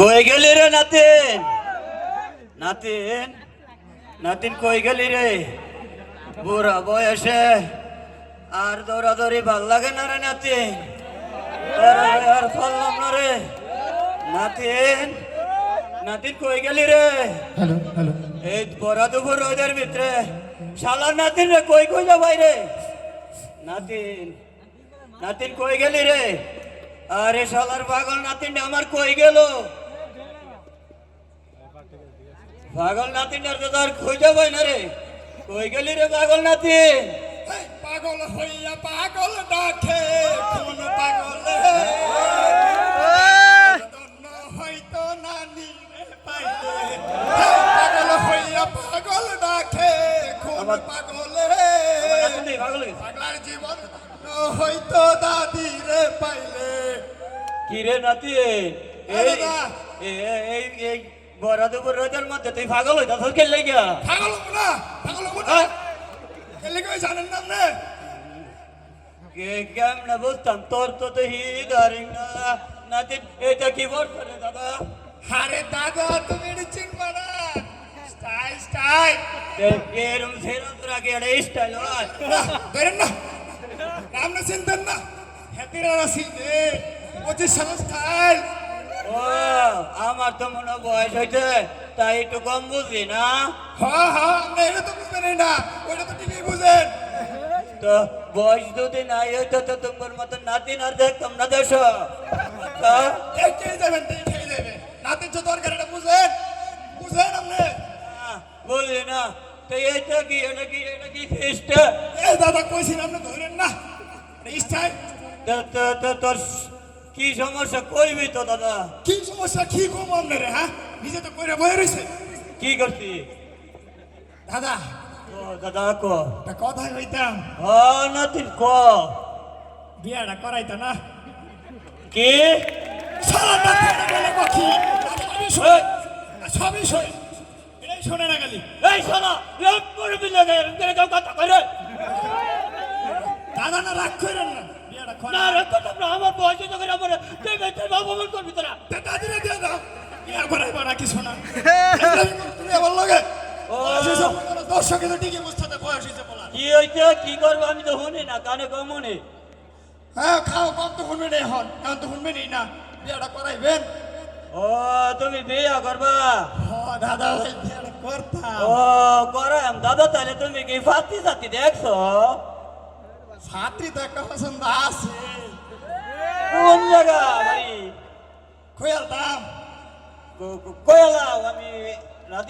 কই গেলি রে নাতিন? নাতিন? নাতিন কই গেলি রে? বুড়া বয়সে আর দৌড়াদৌড়ি ভালো লাগে না রে নাতিন। আরে ফললাম না রে। নাতিন? নাতিন কই গেলি রে? Hello hello. এই বড় দুপুর রোদের ভিতরে। শালার নাতিন রে কই কই যা বাইরে নাতিন? নাতিন কই গেলি রে? আরে শালার পাগল নাতিন আমার কই গেল? পাগল নাতিন আর তো আর খুঁজে পাই না রে। কই গেলি রে পাগল নাতিন? এই পাগল হইয়া পাগল ডাকে কোন পাগল? হয়তো নানি পাগল হইয়া পাগল ডাকে কোন পাগল? পাগলার জীবন হয়তো দাদি রে পাইলে। কি রে নাতিন এই এই বড় দুপুর রোদের মধ্যে তুই পাগল হইতা তোর কে লেগা পাগল হব না পাগল না। এলে কই জানেন না? আপনি কে কেমনে বুঝতাম তোর তো তো হিদারিং না। নাতি এটা কি বলছো রে দাদা? আরে দাদা তুমি এটা চিনবা না। Style style. এরম সেরম তোর আগে একটা স্টাইল হয়? ধরেন না। নাম না চিনতেন না। হ্যাপিরা চিনতে সাল ও আমার তো মনে বয়স হইছে তাই একটু কম বুঝি না? হ্যাঁ হ্যাঁ আমরা এটা তো বুঝবেন না ওইটা তো ঠিকই বুঝেন। তো বয়স যদি নাই হইতো তো তোমার মতো নাতি না দেখতাম না দেশ। দেখেই যাবেন দেখেই যাবেন। নাতির যে দরকার এটা বুঝেন বুঝেন আপনি। বলি না। তো এটা কি এটা কি এটা কি ফিস্ট এ দাদা কইছেন আপনি ধরেন না স্টাইল তোর কি সমস্যা কইবি তো দাদা? কি সমস্যা কি কম আপনার হ্যাঁ? নিজে তো করে বয়ে রয়েছে কি করছি? দাদা। ও দাদা ক? তা কথা কইতাম। হ নাতিন ক? বিয়াটা করাইতা না। কি? সারা রাত বলে পাখি সবই শোনে। সবই শোনে। এটাই শোনে না খালি। এই শালা এক এরকম কেউ কথা করে দাদা না রাগ করেন না। না রে আমার বয়স যখন আমার দেবে দেবে অপমান করবি তোরা। দাদিরে দিয়ে দাও বিয়া করাইবা না কিছু না। তুমি আমার লগে। ও। দর্শকে তো ঠিকই বুঝতে বয়স হয়েছে বলা কি হইছে কি করব আমি তো শুনি না কানে কম হ্যাঁ খাও কম তো শুনবে হন এখন। তো শুনবে না বিয়াটা করাইবেন? ও তুমি বিয়া করবা? হ দাদা ভাই বিয়াটা করতাম। ও করাম। দাদা তাহলে তুমি কি ফাতি সাথী দেখছ? ছাত্রী তো একটা পছন্দ আছে। কোন জায়গা? ভাই। কোয়াল দাম। কোয়ালা আমি